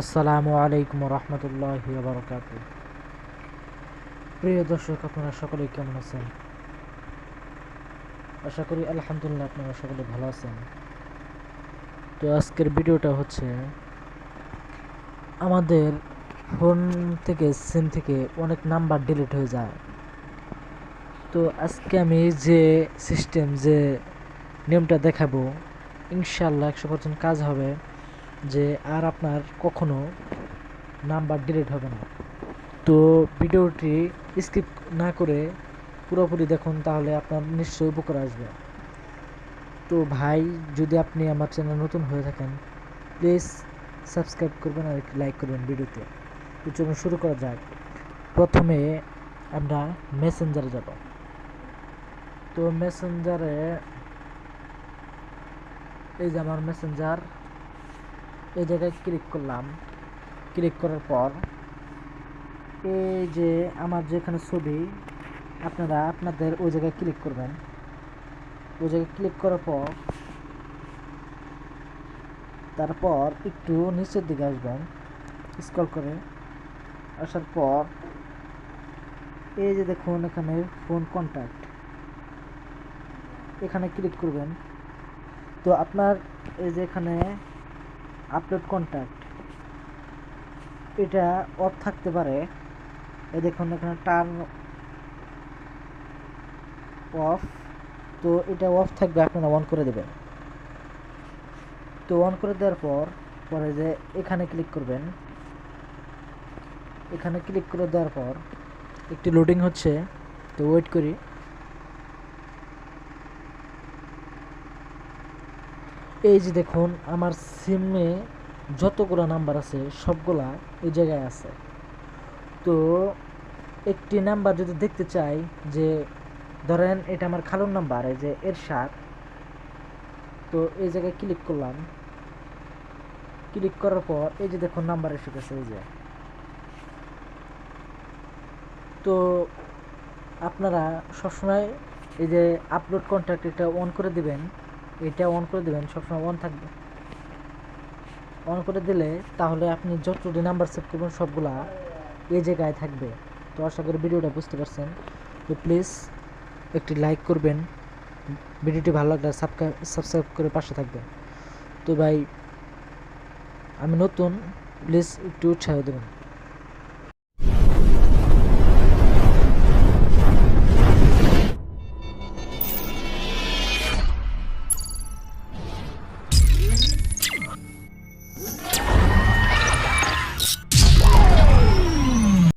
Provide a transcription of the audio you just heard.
আসসালামু আলাইকুম রহমতুল্লাহ বারকাত প্রিয় দর্শক, আপনারা সকলেই কেমন আছেন? আশা করি আলহামদুলিল্লাহ আপনারা সকলে ভালো আছেন। তো আজকের ভিডিওটা হচ্ছে আমাদের ফোন থেকে, সিম থেকে অনেক নাম্বার ডিলিট হয়ে যায়। তো আজকে আমি যে সিস্টেম, যে নিয়মটা দেখাবো ইনশাল্লাহ একশো পার্সেন্ট কাজ হবে। যে আর আপনার কখনো নাম্বার ডিলিট হবে না। তো ভিডিওটি স্কিপ না করে পুরোপুরি দেখুন, তাহলে আপনার নিশ্চয়ই উপকার আসবে। তো ভাই, যদি আপনি আমার চ্যানেল নতুন হয়ে থাকেন, প্লিজ সাবস্ক্রাইব করবেন আর একটি লাইক করবেন ভিডিওতে। তো চলুন শুরু করা যাক। প্রথমে আমরা মেসেঞ্জারে যাব। তো মেসেঞ্জারে এই যে আমার মেসেঞ্জার এই জায়গায় ক্লিক করলাম। ক্লিক করার পর এই যে আমার যেখানে ছবি, আপনারা আপনাদের ওই জায়গায় ক্লিক করবেন। ওই জায়গায় ক্লিক করার পর তারপর একটু নিচের দিকে আসবেন স্ক্রল করে। আসার পর এই যে দেখুন এখানে ফোন কন্ট্যাক্ট এখানে ক্লিক করবেন। তো আপনার এই যে এখানে আপলোড কন্ট্যাক্ট এটা অফ থাকতে পারে। এই দেখুন, এখানে টার্ন অফ তো এটা অফ থাকবে, আপনারা অন করে দেবেন। তো অন করে দেওয়ার পর, পরে যে এখানে ক্লিক করবেন, এখানে ক্লিক করে দেওয়ার পর, একটি লোডিং হচ্ছে। তো ওয়েট করি। এই যে দেখুন, আমার সিমে যতগুলো নাম্বার আছে, সবগুলা এই জায়গায় আছে। তো একটি নাম্বার যদি দেখতে চাই, যে ধরেন এটা আমার খালুর নাম্বার এই যে এরশাদ, তো এই জায়গায় ক্লিক করলাম। ক্লিক করার পর এই যে দেখুন নাম্বার এসে গেছে, এই যে। তো আপনারা সবসময় এই যে আপলোড কন্ট্যাক্ট এটা অন করে দিবেন। এটা অন করে দেবেন, সবসময় অন থাকবে। অন করে দিলে তাহলে আপনি যতটি নাম্বার সেভ করবেন সবগুলা এই জায়গায় থাকবে। তো আশা করি ভিডিওটা বুঝতে পারছেন। তো প্লিজ একটি লাইক করবেন। ভিডিওটি ভালো লাগলে সাবস্ক্রাইব করে পাশে থাকবেন। তো ভাই, আমি নতুন প্লিজ একটু উৎসাহ দেবেন।